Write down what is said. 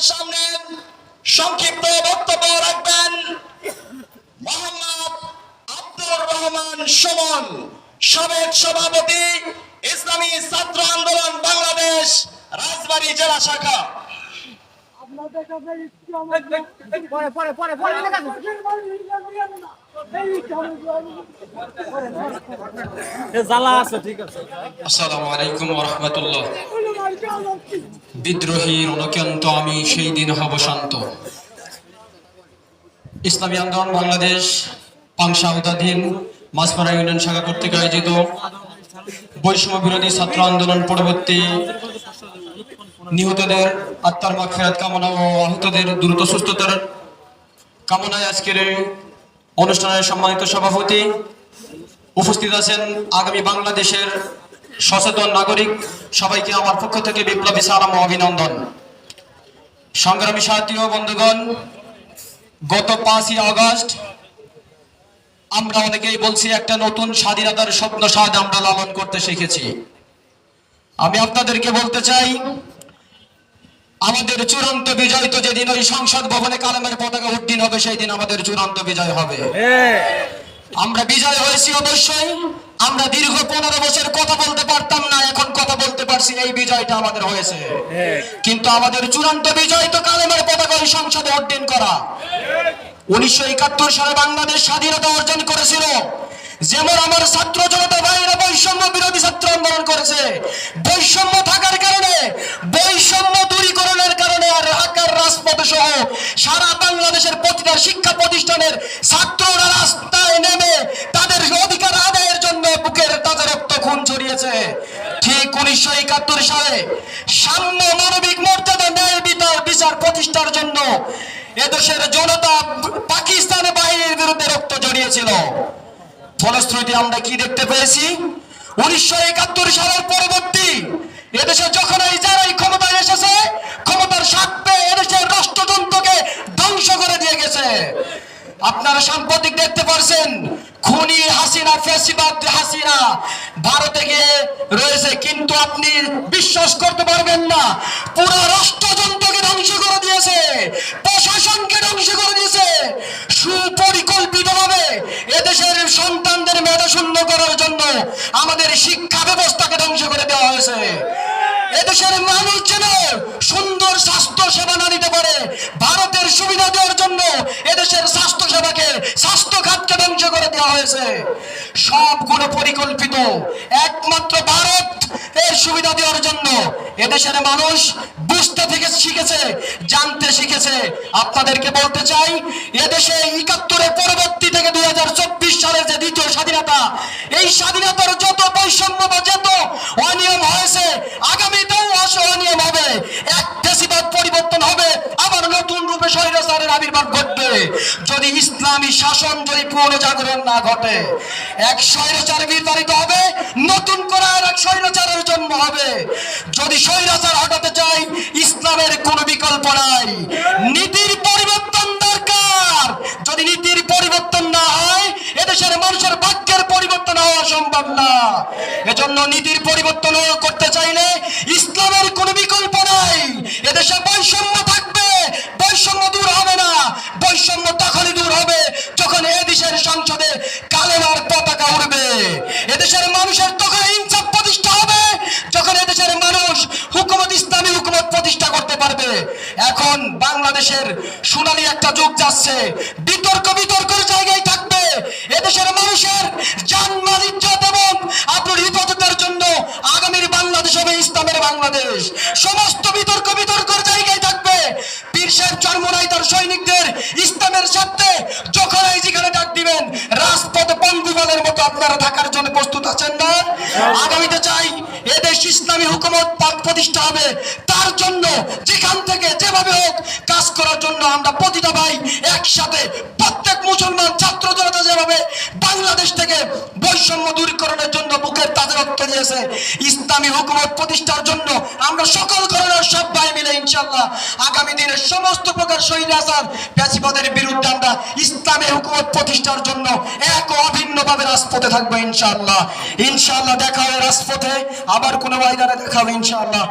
সামনে সংক্ষিপ্ত বক্তব্য রাখবেন মোহাম্মদ আব্দুর রহমান সুমন, সাবেক সভাপতি, ইসলামী ছাত্র আন্দোলন বাংলাদেশ, রাজবাড়ী জেলা শাখা আপনাদের কাছে একটু আমার পরে পরে বিদ্রোহী আমি সেই দিন হব শান্ত। ইসলামী আন্দোলন বাংলাদেশ, পাংশা উদাধীন মাছপাড়া ইউনিয়ন শাখা কর্তৃক আয়োজিত বৈষম্য বিরোধী ছাত্র আন্দোলন পরবর্তী নিহতদের আত্মার মা মাগফিরাত কামনা ও আহতদের দ্রুত সুস্থতার কামনায় আজকের অনুষ্ঠানের সম্মানিত সভাপতি উপস্থিত আছেন আগামী বাংলাদেশের সচেতন নাগরিক। সবাইকে আমার পক্ষ থেকে বিপ্লবী সালাম অভিনন্দন। সংগ্রামী ও বন্ধুগণ, গত পাঁচই আগস্ট আমরা অনেকেই বলছি একটা নতুন স্বাধীনতার স্বপ্ন স্বাদ আমরা লালন করতে শিখেছি। আমি আপনাদেরকে বলতে চাই আমাদের চূড়ান্ত বিজয় তো যেদিন ওই সংসদ ভবনে কালামের পতাকা উড্ডীন হবে সেই দিন আমাদের চূড়ান্ত বিজয় হবে। আমরা বিজয় হয়েছি অবশ্যই। আমরা দীর্ঘ পনেরো বছর কথা বলতে পারতাম না এখন কথা বলতে পারছি এই বিজয়টা আমাদের হয়েছে। কিন্তু আমাদের চূড়ান্ত বিজয় তো কালেমার পতাকা ওই সংসদে অর্জন করা। উনিশশো একাত্তর সালে বাংলাদেশ স্বাধীনতা অর্জন করেছিল। যেমন আমার ছাত্র জনতা বাইরে বৈষম্য বিরোধী ছাত্র আন্দোলন করেছে বৈষম্য থাকার কারণে বৈষম্য দূরীকরণের কারণে আর ঢাকার রাজপথ সহ সারা বাংলাদেশের প্রতিটা শিক্ষা প্রতিষ্ঠানের ছাত্ররা রাস্তায় নেমে তাদের অধিকার আদায়ের জন্য বুকের তাজা রক্ত খুন ছড়িয়েছে। ঠিক উনিশশো একাত্তর সালে সাম্য মানবিক মর্যাদা ন্যায় বিচার বিচার প্রতিষ্ঠার জন্য এদেশের জনতা পাকিস্তানি বাহিনীর বিরুদ্ধে রক্ত জড়িয়েছিল। ফলশ্রুতি আমরা কি দেখতে পেয়েছি? উনিশশো একাত্তর সালের পরবর্তী এদেশে যখন এই যারাই ক্ষমতায় এসেছে ক্ষমতার স্বাদ পেয়ে এদেশের রাষ্ট্রযন্ত্রকে ধ্বংস করে দিয়ে গেছে আপনারা সাম্প্রতিক দেখতে পারছেন, খুনি হাসিনা, ফেসিবাদ হাসিনা। ভারতে গিয়ে রয়েছে, কিন্তু আপনি বিশ্বাস করতে পারবেন না। পুরো রাষ্ট্রযন্ত্রকে ধ্বংস করে দিয়েছে, প্রশাসনকে ধ্বংস করে দিয়েছে। সুপরিকল্পিতভাবে এদেশের সন্তানদের মেধা শূন্য করার জন্য আমাদের শিক্ষা ব্যবস্থাকে ধ্বংস করে দেওয়া হয়েছে। এদেশের মানুষ যেন সুন্দর স্বাস্থ্য সেবা না নিতে পারে, ভারতের সুবিধা দেওয়ার হয়েছে। সবগুলো পরিকল্পিত। একমাত্র ভারত এর সুবিধা দেওয়ার জন্য এদেশের মানুষ বুঝতে থেকে শিখেছে, জানতে শিখেছে। আপনাদেরকে বলতে চাই, এদেশে একাত্তরের পরবর্তী থেকে দুই হাজার চব্বিশ সালের যে দ্বিতীয় স্বাধীনতা, এই স্বাধীনতার যত বৈষম্য বা যত অনিয়ম হয়েছে, আগামীতেও অনিয়ম হবে। এক ফেসিবাদ পরিবর্তন হবে আবার নতুন রূপে স্বৈরাচারের আবির্ভাব ঘটবে যদি ইসলামী শাসন যদি পুনর্জাগরণ না ঘটে, এক স্বৈরাচার বিতাড়িত হবে, নতুন করে আর এক স্বৈরাচারের জন্ম হবে। যদি স্বৈরাচার হটাতে চাই, ইসলামের কোনো বিকল্প নাই। নীতির পরিবর্তন দরকার। যদি নীতির পরিবর্তন না হয়, এদেশের মানুষের বাক্যের পরিবর্তন হওয়া সম্ভব না। এজন্য নীতির পরিবর্তন করতে পারবে। এখন বাংলাদেশের সোনালি একটা যুগ যাচ্ছে। বিতর্ক, বিতর্কের জায়গায় থাকবে। এদেশের মানুষের জানমাল ইজ্জত এবং আপনার হিফাজতের জন্য আগামীর বাংলাদেশ হবে ইসলামের বাংলাদেশ। সমস্ত বিতর্ক, বিতর্কের জায়গায় থাকবে। পীর সাহেব চর্মনাই তার সৈনিকদের ইসলামের স্বার্থে যখন এই যেখানে ডাক দিবেন রাজপথে পঙ্গুমালের মতো আপনারা থাকার জন্য প্রস্তুত আছেন না আগামীতে চাই এদেশ ইসলামী হুকুমত পাক প্রতিষ্ঠা হবে। তার জন্য যেখান থেকে যেভাবে হোক কাজ করার জন্য আমরা প্রতিটা ভাই একসাথে প্রত্যেক মুসলমান ছাত্র জনতা যেভাবে বাংলাদেশ থেকে বৈষম্য দূরীকরণের জন্য বুকের তাজা রক্ত দিয়েছে, ইসলামী হুকুমত প্রতিষ্ঠার জন্য আমরা সকল ধরনের সব ভাই মিলে ইনশাল্লাহ আগামী দিনে সমস্ত প্রকার শহীদাচার প্যাসিবাদের বিরুদ্ধে আমরা ইসলামী হুকুমত প্রতিষ্ঠার জন্য এক অভিন্নভাবে রাজপথে থাকব ইনশাল্লাহ ইনশাল্লাহ দেখা হবে রাজপথে আবার কোনো ময়দানে দেখা হবে ইনশাল্লাহ